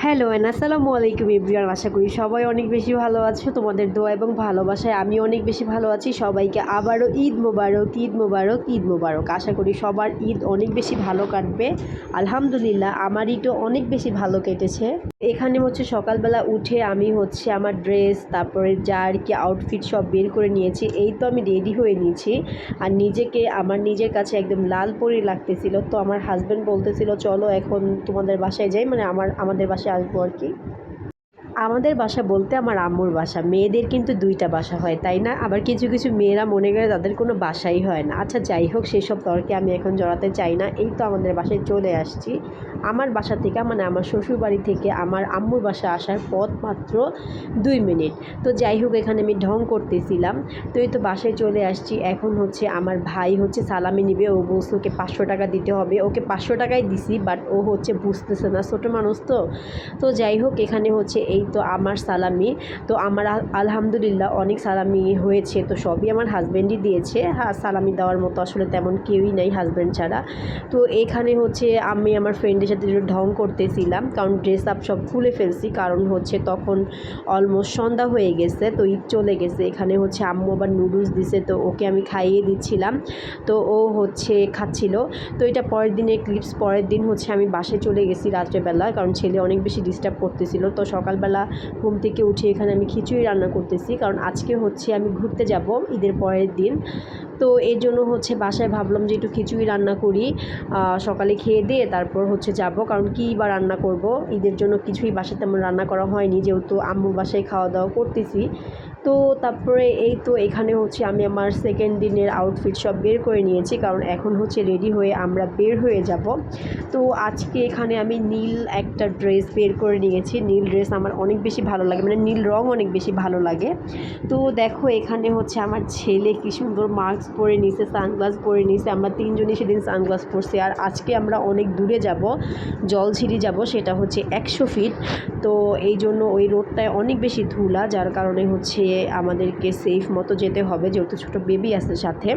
Hello N আসসালামু আলাইকুম ইব্রিয়ান আশা করি সবাই অনেক বেশি ভালো আছো। তোমাদের দোয়া এবং ভালোবাসায় আমি অনেক বেশি ভালো আছি। সবাইকে আবারও ঈদ মোবারক ঈদ মোবারক ঈদ মোবারক। আশা করি সবার ঈদ অনেক বেশি ভালো কাটবে। আলহামদুলিল্লাহ আমার ঈদও অনেক বেশি ভালো কেটেছে। এখানে হচ্ছে সকালবেলা উঠে আমি হচ্ছে আমার ড্রেস তারপরে যা আর কি আউটফিট সব বের করে নিয়েছি, এই তো আমি রেডি হয়ে নিয়েছি। আর নিজেকে, আমার নিজের কাছে একদম লাল পরি লাগতেছিল, তো আমার হাজব্যান্ড বলতেছিল, চলো এখন তোমাদের বাসায় যাই। মানে আমার, আমাদের বাসায় আসব আর কি। আমাদের বাসা বলতে আমার আম্মুর বাসা। মেয়েদের কিন্তু দুইটা বাসা হয়, তাই না? আবার কিছু কিছু মেয়েরা মনে করে তাদের কোনো বাসাই হয় না। আচ্ছা যাই হোক, সেসব তর্কে আমি এখন জড়াতে চাই না। এই তো আমাদের বাসায় চলে আসছি। আমার বাসা থেকে মানে আমার শ্বশুর বাড়ি থেকে আমার আম্মুর বাসা আসার পথ মাত্র দুই মিনিট। তো যাই হোক, এখানে আমি ঢং করতেছিলাম। তো এই তো বাসায় চলে আসছি। এখন হচ্ছে আমার ভাই হচ্ছে সালামি নিবে। ও বলছে ওকে পাঁচশো টাকা দিতে হবে। ওকে পাঁচশো টাকাই দিছি বাট ও হচ্ছে বুঝতেছে না। ছোটো মানুষ তো। তো যাই হোক, এখানে হচ্ছে এই তো আমার সালামি। তো আমার আলহামদুলিল্লাহ অনেক সালামি হয়েছে। তো সবই আমার হাজব্যান্ডই দিয়েছে। হ্যাঁ সালামি দেওয়ার মতো আসলে তেমন কেউই নেই হাজব্যান্ড ছাড়া। তো এখানে হচ্ছে আমি আমার ফ্রেন্ডের সাথে ঢং করতেছিলাম। কারণ ড্রেস আপ সব খুলে ফেলছি। কারণ হচ্ছে তখন অলমোস্ট সন্ধ্যা হয়ে গেছে। তো ঈদ চলে গেছে। এখানে হচ্ছে আম্মু আবার নুডলস দিছে। তো ওকে আমি খাইয়ে দিচ্ছিলাম। তো ও হচ্ছে খাচ্ছিল। তো এটা পরের দিনের ক্লিপস পরের দিন হচ্ছে আমি বাসে চলে গেছি রাত্রেবেলা। কারণ ছেলে অনেক বেশি ডিস্টার্ব করতেছিল। তো সকালবেলা ঘুম থেকে উঠে এখানে আমি খিচুড়ি রান্না করতেছি, কারণ আজকে হচ্ছে আমি ঘুরতে যাব ঈদের পরের দিন। তো এই জন্য হচ্ছে বাসায় ভাবলাম যে একটু খিচুড়ি রান্না করি সকালে খেয়ে দিয়ে তারপর হচ্ছে যাব, কারণ কী বা রান্না করব? ঈদের জন্য কিছুই বাসায় তেমন রান্না করা হয়নি, যেহেতু আম্মুর বাসায় খাওয়া দাওয়া করতেছি। তো তারপরে এই তো এখানে হচ্ছে আমি আমার সেকেন্ড দিনের আউটফিট সব বের করে নিয়েছি, কারণ এখন হচ্ছে রেডি হয়ে আমরা বের হয়ে যাব। তো আজকে এখানে আমি নীল একটা ড্রেস বের করে নিয়েছি। নীল ড্রেস আমার অনেক বেশি ভালো লাগে মানে নীল রং অনেক বেশি ভালো লাগে। তো দেখো এখানে হচ্ছে আমার ছেলে কি সুন্দর মাস্ক পরে নিছে সানগ্লাস পরে নিছে। আমরা তিনজনই সেদিন সানগ্লাস পরছি। আর আজকে আমরা অনেক দূরে যাব জলছিরি যাব, সেটা হচ্ছে একশো ফিট তো এই জন্য ওই রোডটায় অনেক বেশি ধুলা, যার কারণে হচ্ছে আমাদেরকে সেফ মতো যেতে হবে, যেহেতু ছোটো বেবি আছে সাথে।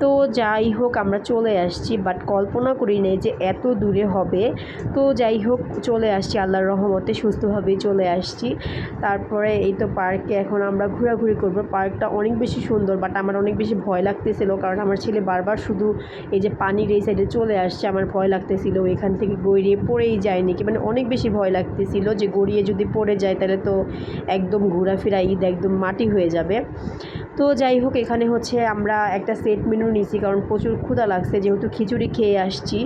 তো যাই হোক, আমরা চলে আসছি বাট কল্পনা করি নাই যে এত দূরে হবে। তো যাই হোক, চলে আসছি, আল্লাহর রহমতে সুস্থভাবেই চলে আসছি। তারপরে এই তো পার্কে এখন আমরা ঘোরাঘুরি করব। পার্কটা অনেক বেশি সুন্দর বাট আমার অনেক বেশি ভয় লাগতেছিল, কারণ আমার ছেলে বারবার শুধু এই যে পানির এই সাইডে চলে আসছে, আমার ভয় লাগতেছিল এখান থেকে গড়িয়ে পড়েই যায় নাকি মানে অনেক বেশি ভয় লাগতেছিল যে গড়িয়ে যদি পড়ে যায়, তাহলে তো একদম ঘোরাফেরা ঈদ, একদম মাটি হয়ে যাবে। তো যাই হোক, এখানে হচ্ছে আমরা একটা সেট মেনু নিয়েছি, কারণ প্রচুর ক্ষুধা লাগছে। যেহেতু খিচুড়ি খেয়ে আসছি,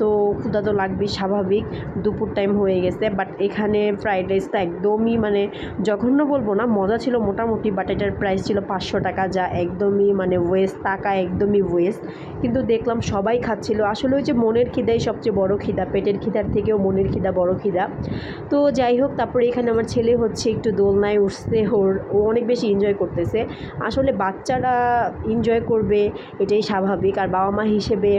তো ক্ষুধা তো লাগবেই, স্বাভাবিক। দুপুর টাইম হয়ে গেছে বাট এখানে ফ্রাইড রাইসটা একদমই মানে জঘন্য বলব না, মজা ছিল মোটামুটি বাট এটার প্রাইস ছিল পাঁচশো টাকা, যা একদমই মানে ওয়েস্ট টাকা একদমই ওয়েস্ট কিন্তু দেখলাম সবাই খাচ্ছিল। আসলে ওই যে মনের খিদাই সবচেয়ে বড় খিদা, পেটের খিদার থেকেও মনের খিদা বড় খিদা। তো যাই হোক, তারপরে এখানে আমার ছেলে হচ্ছে একটু দোলনায় উঠছে, ওর, ও অনেক বেশি এনজয় করতেছে। আসলে বাচ্চারা এনজয় করবে, এটাই স্বাভাবিক। আর বাবা মা হিসেবে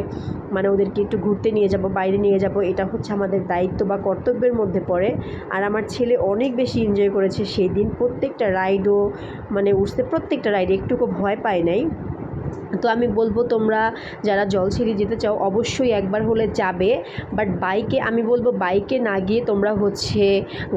মানে ওদেরকে একটু ঘুরতে নিয়ে যাব, বাইরে নিয়ে যাব, এটা হচ্ছে আমাদের দায়িত্ব বা কর্তব্যের মধ্যে পড়ে। আর আমার ছেলে অনেক বেশি এনজয় করেছে সেই দিন প্রত্যেকটা রাইডও মানে উঠতে প্রত্যেকটা রাইড একটুকু ভয় পায় নাই। তো আমি বলব তোমরা যারা জলছিরি যেতে চাও, অবশ্যই একবার হলে যাবে। বাট বাইকে আমি বলব বাইকে না গিয়ে তোমরা হচ্ছে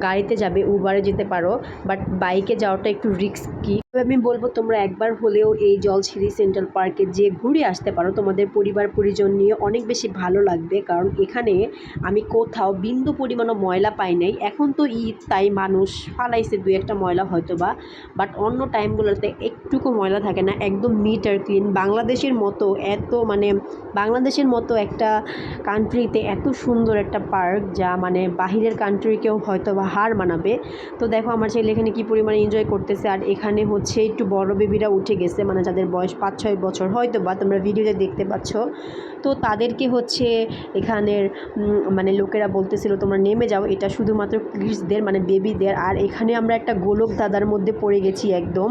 গাড়িতে যাবে উবারে যেতে পারো। বাট বাইকে যাওয়াটা একটু রিস্কি আমি বলব, তোমরা একবার হলেও এই জলছিরি সেন্ট্রাল পার্কে যে ঘুরে আসতে পারো, তোমাদের পরিবার পরিজন নিয়ে অনেক বেশি ভালো লাগবে। কারণ এখানে আমি কোথাও বিন্দু পরিমাণও ময়লা পাই নাই। এখন তো ঈদ, তাই মানুষ ফালাইছে দু একটা ময়লা হয়তো বা বাট অন্য টাইমগুলোতে একটুকু ময়লা থাকে না, একদম নিট আর ক্লিন বাংলাদেশের মতো এত মানে বাংলাদেশের মতো একটা কান্ট্রিতে এত সুন্দর একটা পার্ক যা মানে বাহিরের কান্ট্রিকেও হয়তো বা হার মানাবে। তো দেখো, আমার ছেলে এখানে কী পরিমাণে এনজয় করতেছে। আর এখানে হচ্ছে একটু বড় বেবিরা উঠে গেছে মানে যাদের বয়স পাঁচ ছয় বছর হয়তো বা তোমরা ভিডিওতে দেখতে পাচ্ছ। তো তাদেরকে হচ্ছে এখানের মানে লোকেরা বলতেছিল, তোমরা নেমে যাও। এটা শুধুমাত্র কিডসদের মানে বেবিদের আর এখানে আমরা একটা গোলক দাদার মধ্যে পড়ে গেছি একদম।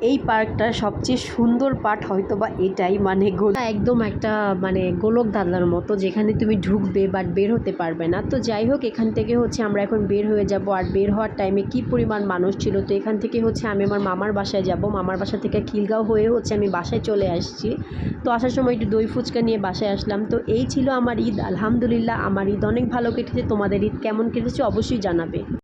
এই পার্কটার সবচেয়ে সুন্দর পার্ট হয়তো বা এটাই মানে গোল- একদম একটা মানে গোলক দাদলার মতো, যেখানে তুমি ঢুকবে বাট বের হতে পারবে না। তো যাই হোক, এখান থেকে হচ্ছে আমরা এখন বের হয়ে যাব। আর বের হওয়ার টাইমে কি পরিমাণ মানুষ ছিল? তো এখান থেকে হচ্ছে আমি আমার মামার বাসায় যাব। মামার বাসা থেকে খিলগাঁও হয়ে হচ্ছে আমি বাসায় চলে আসছি। তো আসার সময় একটু দই ফুচকা নিয়ে বাসায় আসলাম। তো এই ছিল আমার ঈদ। আলহামদুলিল্লাহ, আমার ঈদ অনেক ভালো কেটেছে। তোমাদের ঈদ কেমন কেটেছে অবশ্যই জানাবে।